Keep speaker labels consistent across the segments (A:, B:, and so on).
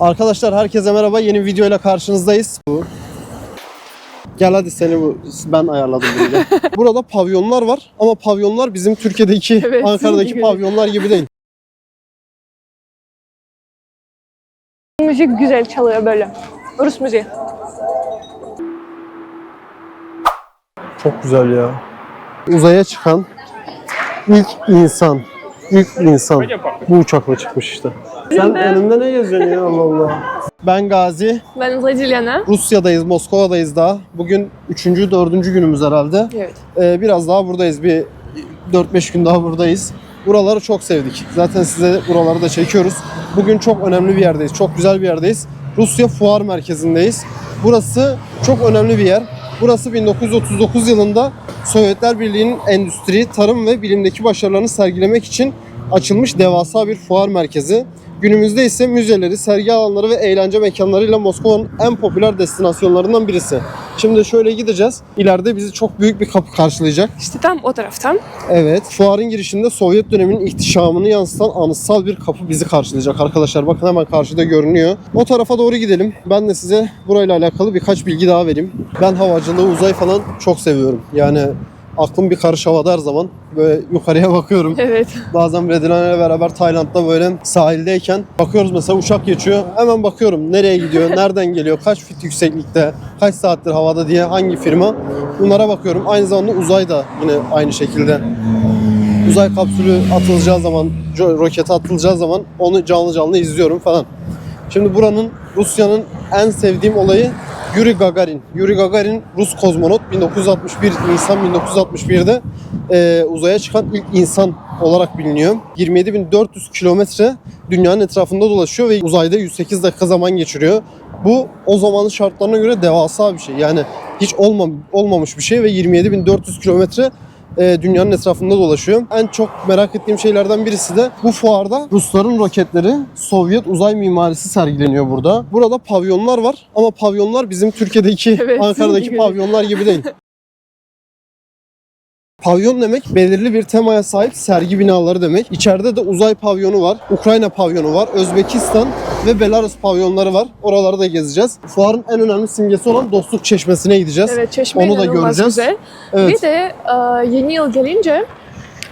A: Arkadaşlar herkese merhaba. Yeni bir videoyla karşınızdayız. Bu. Gel hadi seni bu ben ayarladım bunu. Burada pavyonlar var ama pavyonlar bizim Türkiye'deki,
B: Evet,
A: Ankara'daki
B: gibi.
A: pavyonlar gibi değil.
B: Müzik güzel çalıyor böyle. Rus müziği.
A: Çok güzel ya. Uzaya çıkan ilk insan. ilk insan. Bu uçakla çıkmış işte. Sen önümde ne geziyorsun ya Allah Allah. Ben Gazi.
B: Ben Vladilena.
A: Rusya'dayız, Moskova'dayız daha. Bugün 3. 4. günümüz herhalde.
B: Evet.
A: Ee, biraz daha buradayız. Bir 4-5 gün daha buradayız. Buraları çok sevdik. Zaten size buraları da çekiyoruz. Bugün çok önemli bir yerdeyiz. Çok güzel bir yerdeyiz. Rusya Fuar Merkezi'ndeyiz. Burası çok önemli bir yer. Burası 1939 yılında Sovyetler Birliği'nin endüstri, tarım ve bilimdeki başarılarını sergilemek için açılmış devasa bir fuar merkezi. Günümüzde ise müzeleri, sergi alanları ve eğlence mekanlarıyla Moskova'nın en popüler destinasyonlarından birisi. Şimdi şöyle gideceğiz. İleride bizi çok büyük bir kapı karşılayacak.
B: İşte tam o taraftan.
A: Evet, fuarın girişinde Sovyet döneminin ihtişamını yansıtan anıtsal bir kapı bizi karşılayacak arkadaşlar. Bakın hemen karşıda görünüyor. O tarafa doğru gidelim. Ben de size burayla alakalı birkaç bilgi daha vereyim. Ben havacılığı, uzay falan çok seviyorum. Yani aklım bir karış havada her zaman. Böyle yukarıya bakıyorum.
B: Evet.
A: Bazen Redline ile beraber Tayland'da böyle sahildeyken bakıyoruz mesela uçak geçiyor. Hemen bakıyorum nereye gidiyor, nereden geliyor, kaç fit yükseklikte, kaç saattir havada diye hangi firma. Bunlara bakıyorum. Aynı zamanda uzay da yine aynı şekilde. Uzay kapsülü atılacağı zaman, rokete atılacağı zaman onu canlı canlı izliyorum falan. Şimdi buranın Rusya'nın en sevdiğim olayı Yuri Gagarin. Yuri Gagarin Rus kozmonot 1961 Nisan 1961'de e, uzaya çıkan ilk insan olarak biliniyor. 27.400 kilometre dünyanın etrafında dolaşıyor ve uzayda 108 dakika zaman geçiriyor. Bu o zamanın şartlarına göre devasa bir şey. Yani hiç olmam, olmamış bir şey ve 27.400 kilometre e, dünyanın etrafında dolaşıyor. En çok merak ettiğim şeylerden birisi de bu fuarda Rusların roketleri, Sovyet uzay mimarisi sergileniyor burada. Burada pavyonlar var ama pavyonlar bizim Türkiye'deki,
B: Evet,
A: Ankara'daki
B: gibi.
A: pavyonlar gibi değil. Pavyon demek belirli bir temaya sahip sergi binaları demek. İçeride de uzay pavyonu var, Ukrayna pavyonu var, Özbekistan ve Belarus pavyonları var. Oraları da gezeceğiz. Fuarın en önemli simgesi olan Dostluk Çeşmesi'ne gideceğiz.
B: Evet çeşme
A: Onu da göreceğiz.
B: güzel.
A: Evet.
B: Bir de e, yeni yıl gelince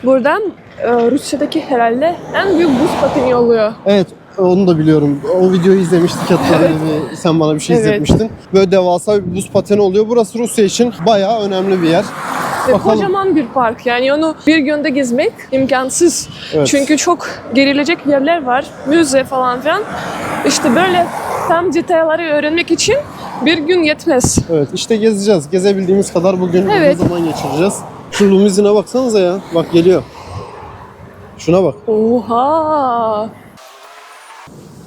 B: buradan e, Rusya'daki herhalde en büyük buz pateni oluyor.
A: Evet onu da biliyorum. O videoyu izlemiştik hatta bir, sen bana bir şey
B: Evet.
A: izletmiştin. Böyle devasa bir buz pateni oluyor. Burası Rusya için bayağı önemli bir yer.
B: Ve
A: Bakalım.
B: kocaman bir park. Yani onu bir günde gezmek imkansız.
A: Evet.
B: Çünkü çok gerilecek yerler var. Müze falan filan. İşte böyle tam detayları öğrenmek için bir gün yetmez.
A: Evet işte gezeceğiz. Gezebildiğimiz kadar bugün
B: Evet.
A: zaman geçireceğiz. Şu limuzine baksanıza ya. Bak geliyor. Şuna bak.
B: Oha!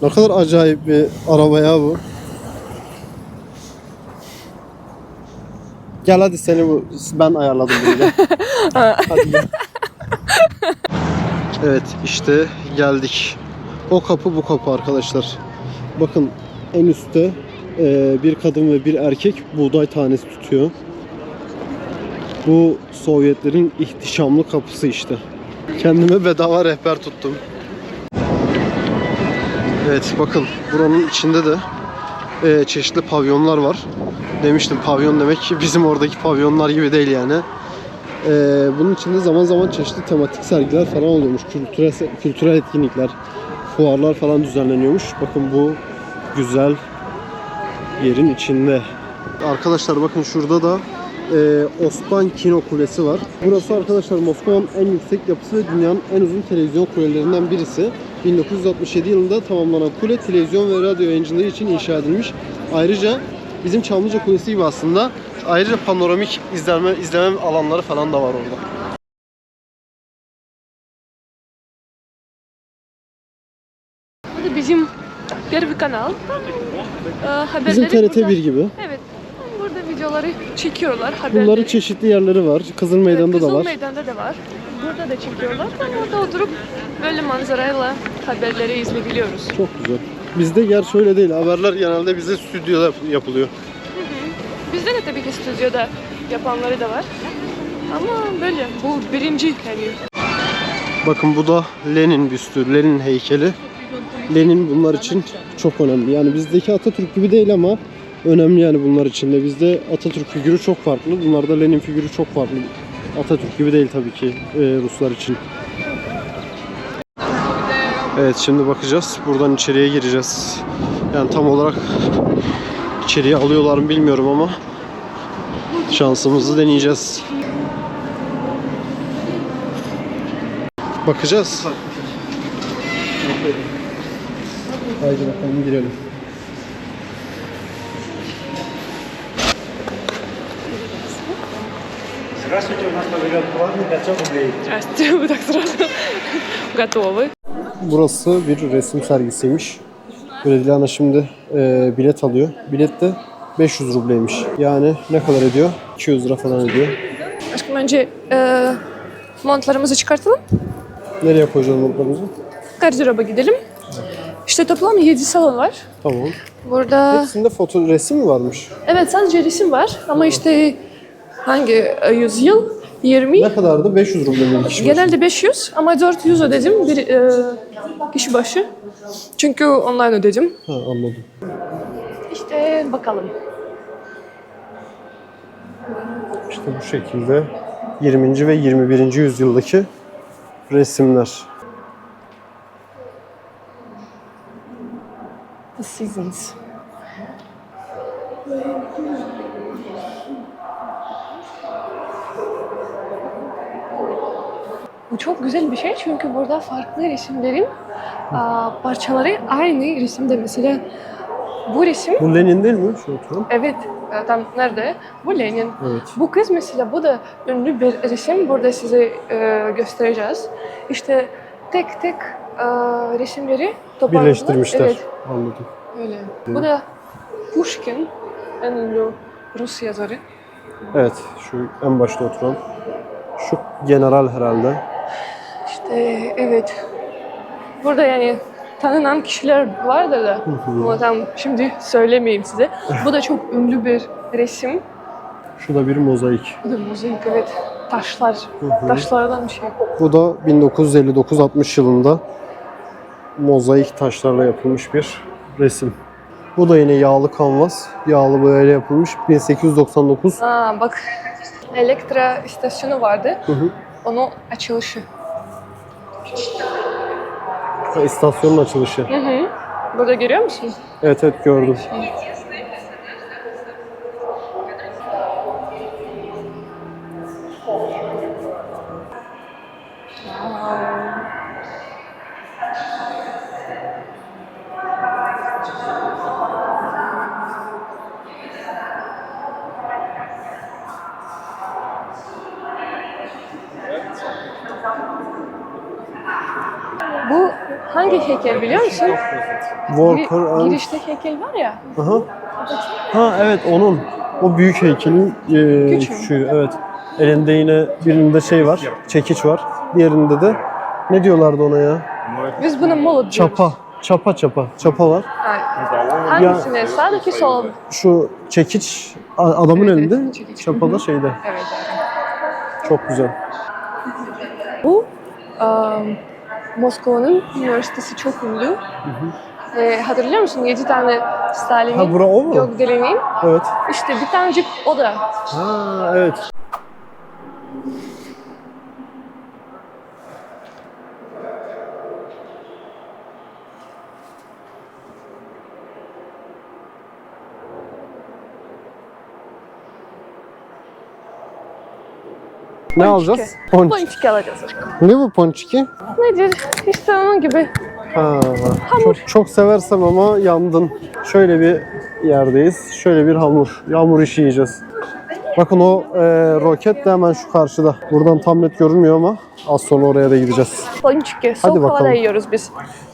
A: Ne kadar acayip bir araba ya bu. Gel hadi seni bu ben ayarladım bunu. gel. hadi gel. Evet işte geldik. O kapı bu kapı arkadaşlar. Bakın en üstte e, bir kadın ve bir erkek buğday tanesi tutuyor. Bu Sovyetlerin ihtişamlı kapısı işte. Kendime bedava rehber tuttum. Evet bakın buranın içinde de e, çeşitli pavyonlar var. Demiştim pavyon demek ki bizim oradaki pavyonlar gibi değil yani. E, bunun içinde zaman zaman çeşitli tematik sergiler falan oluyormuş. Kültürel, kültürel etkinlikler, fuarlar falan düzenleniyormuş. Bakın bu güzel yerin içinde. Arkadaşlar bakın şurada da e, Osman Kino Kulesi var. Burası arkadaşlar Moskova'nın en yüksek yapısı ve dünyanın en uzun televizyon kulelerinden birisi. 1967 yılında tamamlanan kule televizyon ve radyo yayıncılığı için inşa edilmiş. Ayrıca bizim Çamlıca Kulesi gibi aslında ayrıca panoramik izleme izleme alanları falan da var orada.
B: Bu da bizim bir kanal. Ee, haberleri
A: Bizim TRT
B: burada-
A: 1 gibi.
B: Evet. Burada videoları çekiyorlar. Haberleri.
A: Bunların çeşitli yerleri var. Kızıl Meydan'da da
B: Kızıl
A: var.
B: Meydan'da da var. Burada da çekiyorlar. Ama orada oturup böyle manzarayla haberleri izleyebiliyoruz.
A: Çok güzel. Bizde yer şöyle değil. Haberler genelde bize stüdyoda yap- yapılıyor.
B: Bizde de tabii ki stüdyoda yapanları da var. Ama böyle bu birinci yani.
A: Bakın bu da Lenin büstü, Lenin heykeli. Lenin bunlar için çok önemli. Yani bizdeki Atatürk gibi değil ama önemli yani bunlar için de. Bizde Atatürk figürü çok farklı. Bunlarda Lenin figürü çok farklı. Atatürk gibi değil tabii ki e, Ruslar için. Evet şimdi bakacağız. Buradan içeriye gireceğiz. Yani tam olarak içeriye alıyorlar mı bilmiyorum ama şansımızı deneyeceğiz. Bakacağız. Haydi bakalım girelim.
C: Здравствуйте, у нас павильон плавный, 500 рублей.
B: Здравствуйте, вы так сразу готовы.
A: Burası bir resim sergisiymiş. Böyle Dilara şimdi e, bilet alıyor. Bilet de 500 rubleymiş. Yani ne kadar ediyor? 200 lira falan ediyor.
B: Aşkım önce e, montlarımızı çıkartalım.
A: Nereye koyacağız notlarımızı?
B: Gardıroba gidelim. İşte toplam 7 salon var.
A: Tamam.
B: Burada
A: Hepsinde foto resim mi varmış?
B: evet sadece resim var ama işte hangi e, yüzyıl? 20.
A: Ne kadardı? 500 ruble mi kişi başı?
B: Genelde 500 ama 400 ödedim bir e, kişi başı. Çünkü online ödedim.
A: Ha anladım.
B: İşte bakalım.
A: İşte bu şekilde 20. ve 21. yüzyıldaki resimler.
B: The Seasons. Bu çok güzel bir şey çünkü burada farklı resimlerin aa, parçaları aynı resimde. Mesela bu resim,
A: Bu Lenin değil mi? Şu oturan.
B: evet tam nerede? Bu Lenin.
A: Evet.
B: Bu kız mesela bu da ünlü bir resim. Burada size e, göstereceğiz. İşte tek tek e, resimleri toparladılar.
A: Birleştirmişler.
B: Evet.
A: Anladım.
B: Öyle. Bu da Pushkin, en ünlü Rus yazarı.
A: Evet, şu en başta oturan. Şu general herhalde.
B: İşte evet. Burada yani tanınan kişiler vardır da. Ama tam şimdi söylemeyeyim size. Bu da çok ünlü bir resim.
A: Şu da bir mozaik.
B: Bu da mozaik evet. Taşlar. Taşlardan bir şey.
A: Bu da 1959-60 yılında mozaik taşlarla yapılmış bir resim. Bu da yine yağlı kanvas. Yağlı boyayla yapılmış. 1899.
B: Aa bak. Elektra istasyonu vardı.
A: Hı hı.
B: Onun açılışı.
A: Ha, İstasyonun açılışı.
B: Hı hı. Burada görüyor musun?
A: Evet evet gördüm.
B: Bu hangi heykel biliyor musun? Giri-
A: and...
B: girişte heykel var ya.
A: Aha. Ha evet onun. O büyük heykelin e,
B: Küçüğü.
A: küçüğü. Evet. Elinde yine birinde şey var. Çekiç var. Diğerinde de ne diyorlardı ona ya?
B: Biz buna molot diyoruz.
A: Çapa. Çapa çapa. Çapa var.
B: Ha, Hangisine? Sağdaki sol.
A: Şu çekiç a- adamın
B: Evet,
A: elinde.
B: çekiç.
A: Çapa da şeyde.
B: Evet.
A: Çok güzel.
B: Bu um, Moskova'nın üniversitesi çok ünlü. Ve hatırlıyor musun? 7 tane
A: Ha
B: Stalin'in,
A: bura o mu?
B: Gökdelen'in.
A: Evet.
B: İşte bir tanecik o da.
A: Ha evet. Ne alacağız? Ponçik.
B: Ponçik alacağız aşkım.
A: Ne bu ponçiki?
B: Nedir? İşte onun gibi.
A: Ha, çok, çok seversem ama yandın. Şöyle bir yerdeyiz. Şöyle bir hamur. Yağmur işi yiyeceğiz. Bakın o e, roket de hemen şu karşıda. Buradan tam net görünmüyor ama az sonra oraya da gideceğiz.
B: Ponçiki. Soğuk havada
A: bakalım.
B: yiyoruz biz.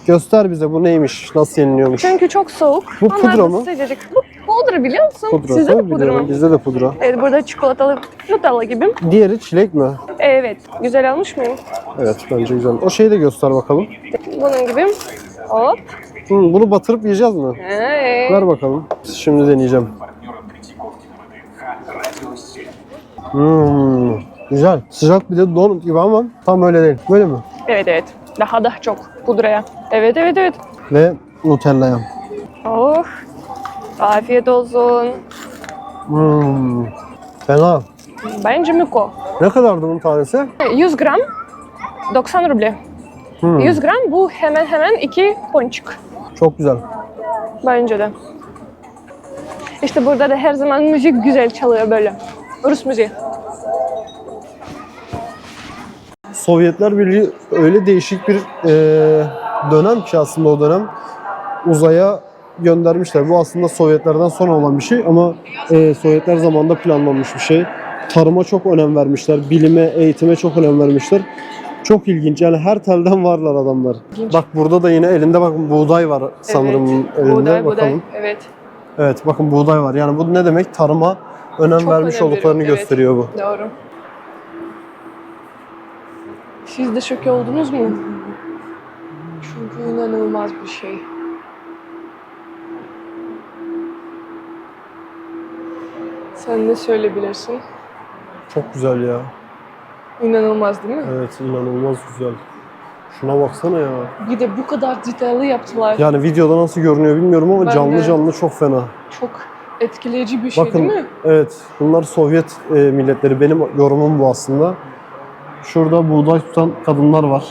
A: Göster bize bu neymiş, nasıl yeniliyormuş.
B: Çünkü çok soğuk.
A: Bu
B: Onlar
A: pudra
B: da
A: mı?
B: Sıcacık. Bu pudra biliyor musun?
A: Pudra.
B: Sizde de pudra
A: biliyorum.
B: mı?
A: Bizde de pudra.
B: Evet burada çikolatalı Nutella gibi.
A: Diğeri çilek mi?
B: Evet. Güzel almış mıyım?
A: Evet bence güzel. O şeyi de göster bakalım.
B: Bunun gibi. Hop.
A: Hı, bunu batırıp yiyeceğiz mi?
B: Evet.
A: Ver bakalım. Şimdi deneyeceğim. Hmm, güzel. Sıcak bir de donut gibi ama tam öyle değil. Böyle mi?
B: Evet evet. Daha da çok pudraya. Evet evet evet.
A: ve Nutella'ya.
B: Oh. Afiyet olsun.
A: Hmm. Fena.
B: Bence Miko.
A: Ne kadardı bunun tanesi?
B: 100 gram 90 ruble.
A: Hmm.
B: 100 gram bu hemen hemen iki ponçik.
A: Çok güzel.
B: Bence de. İşte burada da her zaman müzik güzel çalıyor böyle. Rus müziği.
A: Sovyetler Birliği öyle değişik bir e, dönem ki aslında o dönem uzaya göndermişler. Bu aslında Sovyetlerden sonra olan bir şey ama e, Sovyetler zamanında planlanmış bir şey. Tarıma çok önem vermişler, bilime, eğitime çok önem vermişler. Çok ilginç. Yani her telden varlar adamlar.
B: İlginç.
A: Bak burada da yine elinde bakın buğday var sanırım
B: evet.
A: elinde.
B: Buğday, buğday.
A: Bakalım.
B: Evet.
A: Evet bakın buğday var. Yani bu ne demek? Tarıma önem
B: Çok
A: vermiş
B: önem
A: olduklarını
B: veriyor, evet.
A: gösteriyor bu.
B: Doğru. Siz de şok oldunuz mu? Çünkü inanılmaz bir şey. Sen ne söyleyebilirsin?
A: Çok güzel ya.
B: İnanılmaz değil mi?
A: Evet inanılmaz güzel. Şuna baksana ya.
B: Bir de bu kadar detaylı yaptılar.
A: Yani videoda nasıl görünüyor bilmiyorum ama
B: Ben
A: canlı
B: de.
A: canlı çok fena.
B: Çok etkileyici bir şey
A: Bakın
B: değil mi?
A: evet bunlar Sovyet e, milletleri. Benim yorumum bu aslında. Şurada buğday tutan kadınlar var.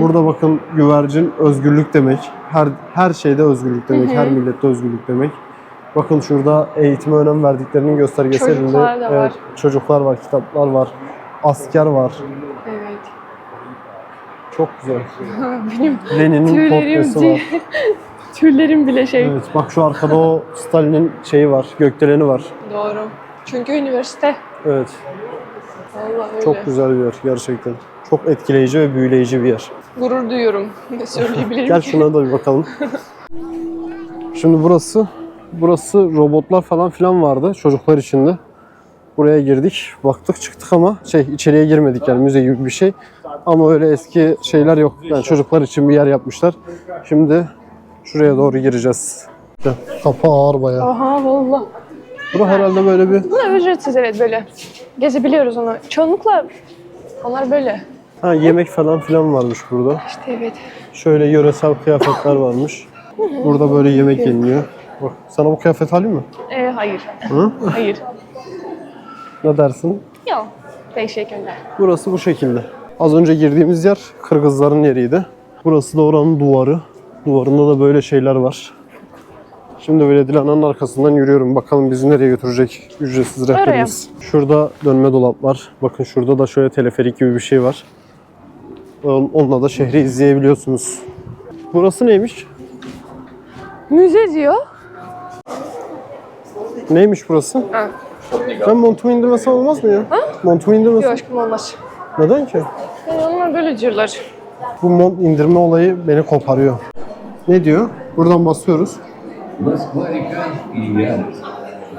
A: Burada bakın güvercin özgürlük demek. Her her şeyde özgürlük demek. Her millette özgürlük demek. Bakın şurada eğitime önem verdiklerinin göstergesi
B: Çocuklar
A: elinde.
B: da var.
A: çocuklar var, kitaplar var, asker var.
B: Evet.
A: Çok güzel.
B: Benim
A: Lenin'in
B: tüylerim,
A: portresi var.
B: tüylerim bile şey.
A: Evet bak şu arkada o Stalin'in şeyi var, gökdeleni var.
B: Doğru. Çünkü üniversite.
A: Evet.
B: Vallahi öyle.
A: Çok güzel bir yer gerçekten. Çok etkileyici ve büyüleyici bir yer.
B: Gurur duyuyorum. Ne söyleyebilirim
A: Gel
B: ki?
A: şuna da bir bakalım. Şimdi burası burası robotlar falan filan vardı çocuklar içinde. Buraya girdik, baktık çıktık ama şey içeriye girmedik yani müze gibi bir şey. Ama öyle eski şeyler yok. Yani çocuklar için bir yer yapmışlar. Şimdi şuraya doğru gireceğiz. Kapı ağır bayağı.
B: Aha valla.
A: Bura herhalde böyle bir
B: Bunlar ücretsiz evet böyle. Gezebiliyoruz onu. Çoğunlukla onlar böyle.
A: ha, yemek falan filan varmış burada.
B: İşte evet.
A: Şöyle yöresel kıyafetler varmış. Burada böyle yemek yeniliyor. Bak sana bu kıyafet alayım mı?
B: Ee, hayır.
A: Hı?
B: Hayır.
A: Ne dersin?
B: Yok. Teşekkürler.
A: Burası bu şekilde. Az önce girdiğimiz yer Kırgızların yeriydi. Burası da oranın duvarı. Duvarında da böyle şeyler var. Şimdi böyle Dilana'nın arkasından yürüyorum. Bakalım bizi nereye götürecek ücretsiz rehberimiz. Şurada dönme dolap var. Bakın şurada da şöyle teleferik gibi bir şey var. On- Onunla da şehri izleyebiliyorsunuz. Burası neymiş?
B: Müze diyor.
A: Neymiş burası?
B: Ha.
A: Ben montumu indirmesem olmaz mı ya? Montumu
B: Yok
A: indirmesem.
B: aşkım olmaz.
A: Neden ki?
B: Yani onlar böyle diyorlar.
A: Bu mont indirme olayı beni koparıyor. Ne diyor? Buradan basıyoruz.
D: Москва река и Ярость.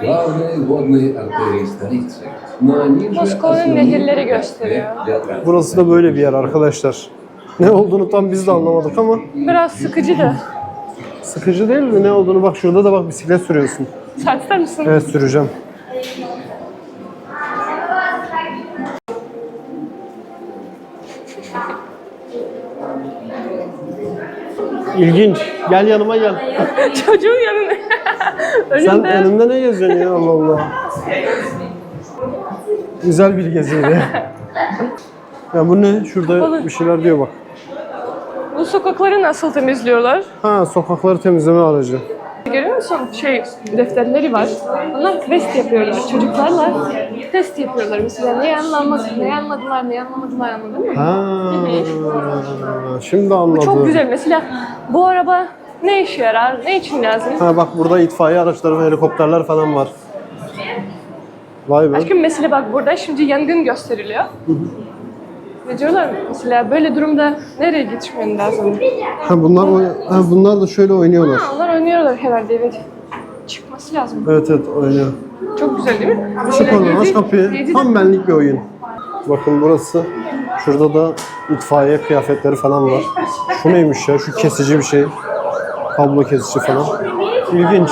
D: Главные водные артерии столицы. Но они же
B: Moskova'nın
D: основные
B: nehirleri
D: препятствия
B: gösteriyor.
D: для транспорта.
A: Burası da böyle bir yer arkadaşlar. Ne olduğunu tam biz de anlamadık ama
B: Biraz sıkıcı da.
A: sıkıcı değil mi? Ne olduğunu bak şurada da bak bisiklet sürüyorsun.
B: İster misin?
A: Evet süreceğim. İlginç. Gel yanıma gel.
B: Çocuğun yanına.
A: Sen önümde ne geziyorsun ya Allah Allah. Güzel bir geziydi. ya bu ne? Şurada bir şeyler diyor bak.
B: Bu sokakları nasıl temizliyorlar?
A: Ha sokakları temizleme aracı.
B: Görüyor musun? Şey, defterleri var. Onlar test yapıyorlar. Çocuklarla test yapıyorlar. Mesela ne anlamadı, ne anladılar, ne anlamadılar anladın mı?
A: Ha, şimdi
B: Bu
A: anladım.
B: çok güzel. Mesela bu araba ne işe yarar, ne için lazım?
A: Ha bak burada itfaiye araçları ve helikopterler falan var. Vay be.
B: Aşkım mesela bak burada şimdi yangın gösteriliyor. Ve diyorlar mesela böyle durumda nereye gitmen lazım?
A: Ha bunlar ha, bunlar da şöyle oynuyorlar.
B: Ha, onlar oynuyorlar herhalde evet. Çıkması lazım.
A: Evet evet oynuyor.
B: Çok güzel değil mi?
A: Çık oradan aç kapıyı. Tam benlik bir oyun. Bakın burası. Şurada da itfaiye kıyafetleri falan var. Şu neymiş ya? Şu kesici bir şey. Kablo kesici falan. İlginç.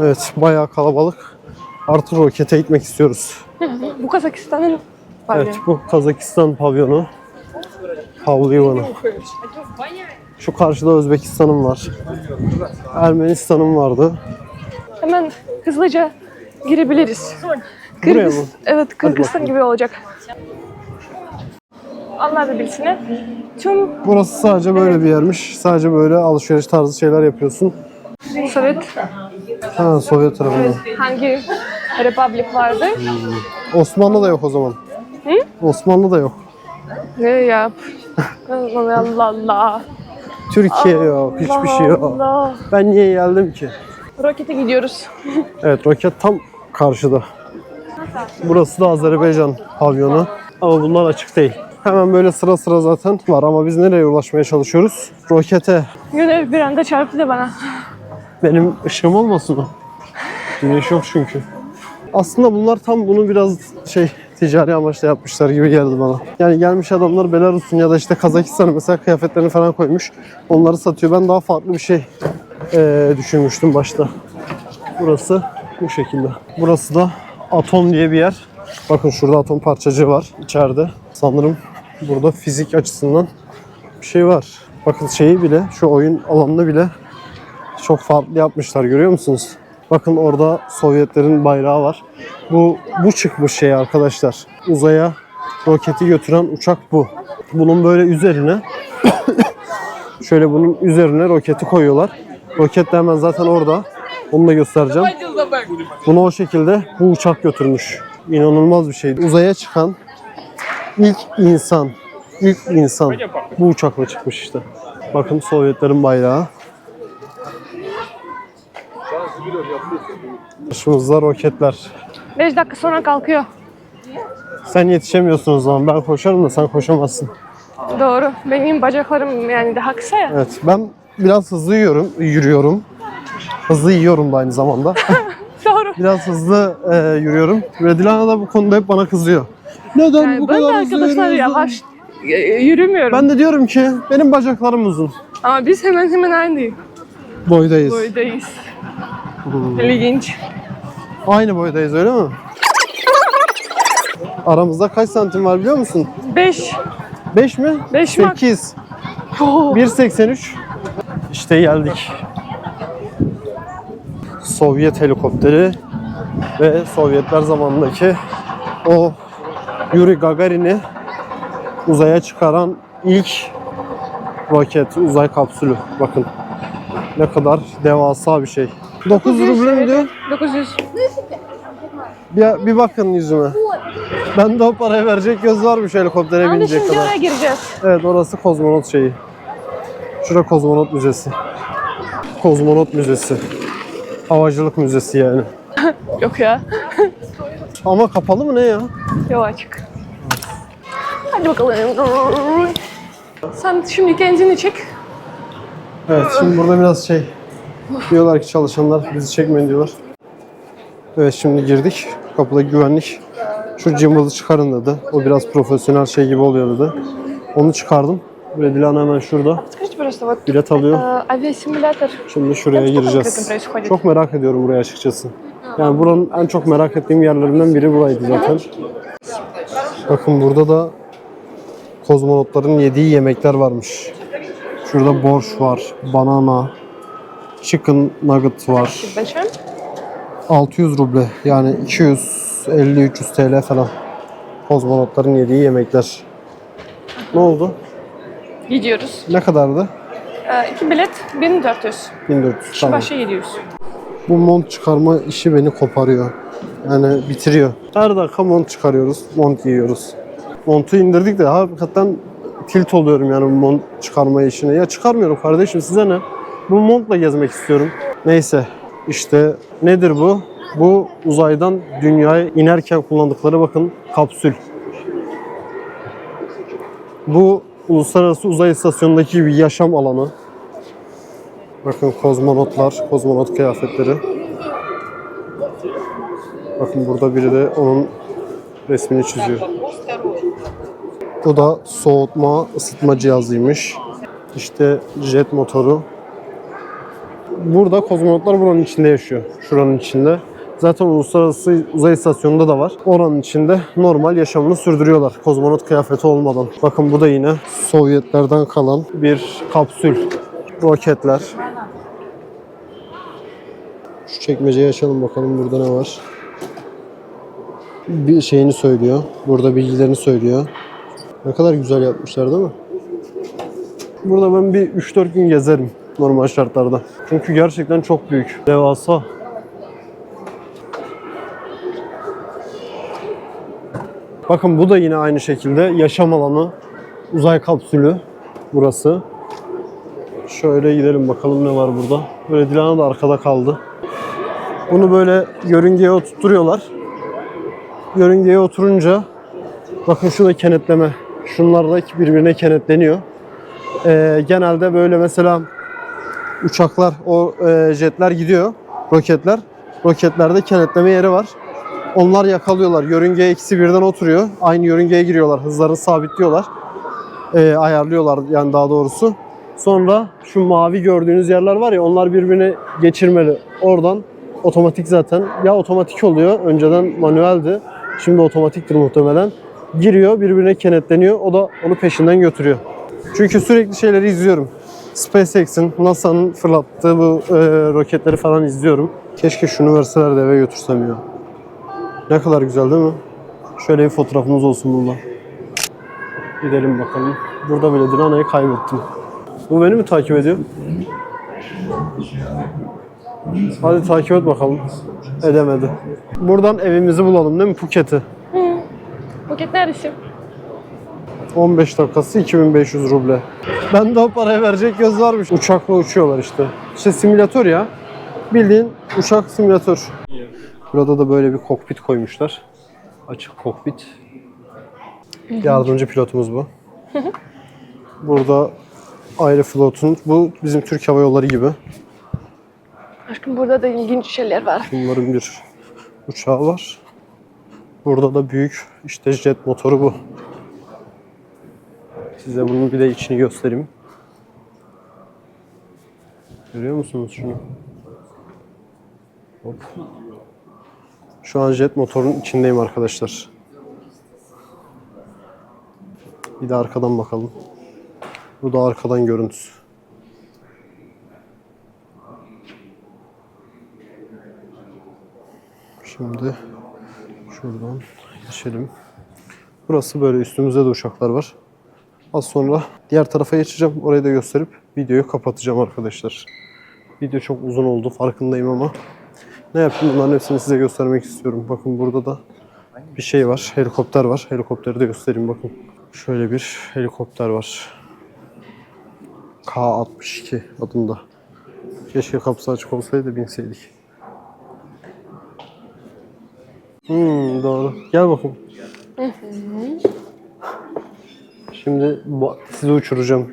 A: Evet bayağı kalabalık. Artık rokete gitmek istiyoruz.
B: Bu Kazakistan'ın var
A: Evet bu Kazakistan pavyonu. Pavlivan'ı. Şu karşıda Özbekistan'ım var. Ermenistan'ım vardı.
B: Hemen hızlıca girebiliriz. Kırgız-
A: mı?
B: Evet, Kırgızistan gibi olacak. Allah da bilsin. he. Tüm
A: Burası sadece böyle bir yermiş. Sadece böyle alışveriş tarzı şeyler yapıyorsun.
B: Sovyet
A: Ha Sovyet tarafında.
B: hangi republik vardı?
A: Osmanlı da yok o zaman. Osmanlı da yok.
B: Ne yap? Allah Allah.
A: Türkiye yok. Hiçbir şey yok.
B: Allah.
A: Ben niye geldim ki?
B: Rokete gidiyoruz.
A: Evet roket tam karşıda. Burası da Azerbaycan pavyonu. Ama bunlar açık değil. Hemen böyle sıra sıra zaten var ama biz nereye ulaşmaya çalışıyoruz? Rokete.
B: Güneş bir anda çarptı da bana.
A: Benim ışığım olmasın mı? Güneş yok çünkü. Aslında bunlar tam bunu biraz şey ticari amaçla yapmışlar gibi geldi bana. Yani gelmiş adamlar Belarus'un ya da işte Kazakistan'ın mesela kıyafetlerini falan koymuş. Onları satıyor. Ben daha farklı bir şey eee, düşünmüştüm başta. Burası bu şekilde. Burası da Atom diye bir yer. Bakın şurada atom parçacığı var içeride. Sanırım burada fizik açısından bir şey var. Bakın şeyi bile, şu oyun alanını bile çok farklı yapmışlar görüyor musunuz? Bakın orada Sovyetlerin bayrağı var. Bu bu çıkmış şey arkadaşlar. Uzaya roketi götüren uçak bu. Bunun böyle üzerine şöyle bunun üzerine roketi koyuyorlar. Roket de hemen zaten orada. Onu da göstereceğim. Bunu o şekilde bu uçak götürmüş. İnanılmaz bir şey. Uzaya çıkan ilk insan, ilk insan bu uçakla çıkmış işte. Bakın Sovyetlerin bayrağı. Başımızda roketler.
B: 5 dakika sonra kalkıyor.
A: Sen yetişemiyorsun o zaman. Ben koşarım da sen koşamazsın.
B: Doğru. Benim bacaklarım yani daha kısa ya.
A: Evet. Ben biraz hızlı yürüyorum. Yürüyorum. Hızlı yiyorum da aynı zamanda.
B: Doğru.
A: biraz hızlı e, yürüyorum. Ve Dilan da bu konuda hep bana kızıyor. Neden
B: Yani
A: bu
B: ben de
A: kadar hızlı
B: arkadaşlar
A: yürüyorsun?
B: yavaş y- yürümüyorum.
A: Ben de diyorum ki benim bacaklarım uzun.
B: Ama biz hemen hemen aynı
A: Boydayız.
B: boydayız. İlginç.
A: Aynı boydayız öyle mi? Aramızda kaç santim var biliyor musun?
B: 5.
A: 5 mi?
B: Beş mi?
A: 8. 1.83. İşte geldik. Sovyet helikopteri ve Sovyetler zamanındaki o Yuri Gagarin'i uzaya çıkaran ilk roket, uzay kapsülü. Bakın ne kadar devasa bir şey. 9 ruble mi diyor?
B: 900.
A: Bir, bir bakın yüzüme. Ben de o parayı verecek göz varmış helikoptere
B: Hani
A: binecek
B: şimdi
A: kadar.
B: oraya gireceğiz.
A: Evet orası kozmonot şeyi. Şura kozmonot müzesi. Kozmonot müzesi. Havacılık müzesi yani.
B: Yok ya.
A: Ama kapalı mı ne ya?
B: Yok açık. Hadi bakalım. Sen şimdi kendini çek.
A: Evet şimdi burada biraz şey diyorlar ki çalışanlar bizi çekmeyin diyorlar. Evet şimdi girdik. Kapıda güvenlik. Şu cımbızı çıkarın dedi. O biraz profesyonel şey gibi oluyor dedi. Onu çıkardım. Ve Dilan hemen şurada
B: Скажите, пожалуйста, вот
A: bilet alıyor.
B: э, авиасимулятор
A: Şimdi şuraya
B: Там что
A: gireceğiz.
B: конкретно происходит?
A: Çok merak ediyorum burayı açıkçası. Yani buranın en çok merak ettiğim yerlerinden biri buraydı zaten. Bakın burada da kozmonotların yediği yemekler varmış. Şurada borş var, banana, Chicken nugget var. 600 ruble yani 250-300 TL falan. Kozmonotların yediği yemekler. Ne oldu?
B: Gidiyoruz.
A: Ne kadardı?
B: Ee, iki bilet 1400.
A: 1400
B: Kişi
A: tamam.
B: başı 700.
A: Bu mont çıkarma işi beni koparıyor. Yani bitiriyor. Her dakika mont çıkarıyoruz, mont giyiyoruz. Montu indirdik de hakikaten tilt oluyorum yani mont çıkarma işine. Ya çıkarmıyorum kardeşim size ne? Bu montla gezmek istiyorum. Neyse işte nedir bu? Bu uzaydan dünyaya inerken kullandıkları bakın kapsül. Bu Uluslararası Uzay İstasyonu'ndaki bir yaşam alanı. Bakın kozmonotlar, kozmonot kıyafetleri. Bakın burada biri de onun resmini çiziyor. Bu da soğutma, ısıtma cihazıymış. İşte jet motoru. Burada kozmonotlar buranın içinde yaşıyor. Şuranın içinde. Zaten uluslararası uzay istasyonunda da var. Oranın içinde normal yaşamını sürdürüyorlar. Kozmonot kıyafeti olmadan. Bakın bu da yine Sovyetlerden kalan bir kapsül. Roketler. Şu çekmeceyi açalım bakalım burada ne var. Bir şeyini söylüyor. Burada bilgilerini söylüyor. Ne kadar güzel yapmışlar değil mi? Burada ben bir 3-4 gün gezerim normal şartlarda. Çünkü gerçekten çok büyük. Devasa. Bakın bu da yine aynı şekilde yaşam alanı. Uzay kapsülü burası. Şöyle gidelim bakalım ne var burada. Böyle Dilan da arkada kaldı. Bunu böyle yörüngeye oturtuyorlar. Yörüngeye oturunca bakın şurada kenetleme. Şunlar da birbirine kenetleniyor. Ee, genelde böyle mesela uçaklar, o e, jetler gidiyor, roketler. Roketlerde kenetleme yeri var. Onlar yakalıyorlar. Yörüngeye ikisi birden oturuyor. Aynı yörüngeye giriyorlar. Hızlarını sabitliyorlar. Ee, ayarlıyorlar yani daha doğrusu. Sonra şu mavi gördüğünüz yerler var ya onlar birbirini geçirmeli. Oradan otomatik zaten. Ya otomatik oluyor. Önceden manueldi. Şimdi otomatiktir muhtemelen. Giriyor birbirine kenetleniyor. O da onu peşinden götürüyor. Çünkü sürekli şeyleri izliyorum. SpaceX'in, NASA'nın fırlattığı bu e, roketleri falan izliyorum. Keşke şunu verseler de eve götürsem ya. Ne kadar güzel değil mi? Şöyle bir fotoğrafımız olsun bununla. Gidelim bakalım. Burada bile Dilana'yı kaybettim. Bu beni mi takip ediyor? Hadi takip et bakalım. Edemedi. Buradan evimizi bulalım değil mi? Phuket'i.
B: Buket neredesin?
A: 15 dakikası 2500 ruble. Ben de o paraya verecek göz varmış. Uçakla uçuyorlar işte. İşte simülatör ya. Bildiğin uçak simülatör. Burada da böyle bir kokpit koymuşlar. Açık kokpit. Yardımcı pilotumuz bu. Burada Aeroflot'un, bu bizim Türk Hava Yolları gibi.
B: Aşkım burada da ilginç şeyler var.
A: Bunların bir uçağı var. Burada da büyük işte jet motoru bu. Size bunun bir de içini göstereyim. Görüyor musunuz şunu? Hop. Şu an jet motorun içindeyim arkadaşlar. Bir de arkadan bakalım. Bu da arkadan görüntüsü. Şimdi şuradan geçelim. Burası böyle üstümüzde de uçaklar var. Az sonra diğer tarafa geçeceğim. Orayı da gösterip videoyu kapatacağım arkadaşlar. Video çok uzun oldu farkındayım ama ne yapayım bunların hepsini size göstermek istiyorum. Bakın burada da bir şey var. Helikopter var. Helikopteri de göstereyim bakın. Şöyle bir helikopter var. K62 adında. Keşke kapısı açık olsaydı binseydik. Hmm, doğru. Gel bakayım. Şimdi sizi uçuracağım.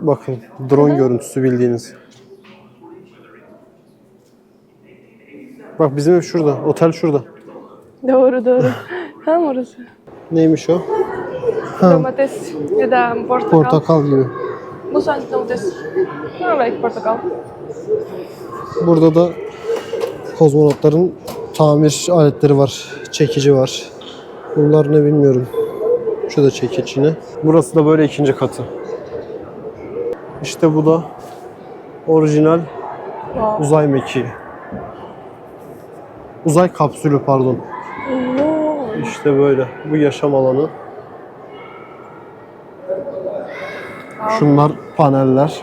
A: Bakın drone görüntüsü bildiğiniz. Bak bizim ev şurada. Otel şurada.
B: Doğru doğru. Tam orası.
A: Neymiş o? Ha,
B: Domates ya da portakal.
A: portakal gibi.
B: Bu sanki domates. Ha, belki portakal.
A: Burada da kozmonotların tamir aletleri var. Çekici var. Bunlar ne bilmiyorum. Şu da çekiç yine. Burası da böyle ikinci katı. İşte bu da orijinal
B: Wow.
A: uzay mekiği. Uzay kapsülü pardon.
B: Oo.
A: İşte böyle. Bu yaşam alanı. Şunlar paneller.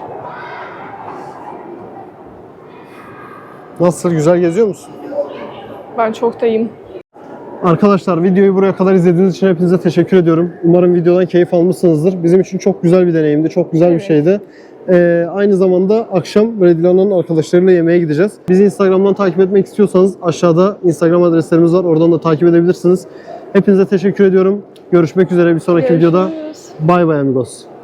A: Nasıl? Güzel geziyor musun?
B: Ben çok tayım.
A: Arkadaşlar videoyu buraya kadar izlediğiniz için hepinize teşekkür ediyorum. Umarım videodan keyif almışsınızdır. Bizim için çok güzel bir deneyimdi, çok güzel bir
B: Evet.
A: şeydi. Ee, aynı zamanda akşam böyle Dilan'ın arkadaşlarıyla yemeğe gideceğiz. Bizi Instagram'dan takip etmek istiyorsanız aşağıda Instagram adreslerimiz var. Oradan da takip edebilirsiniz. Hepinize teşekkür ediyorum. Görüşmek üzere bir sonraki videoda.
B: Görüşürüz.
A: Bay bay amigos.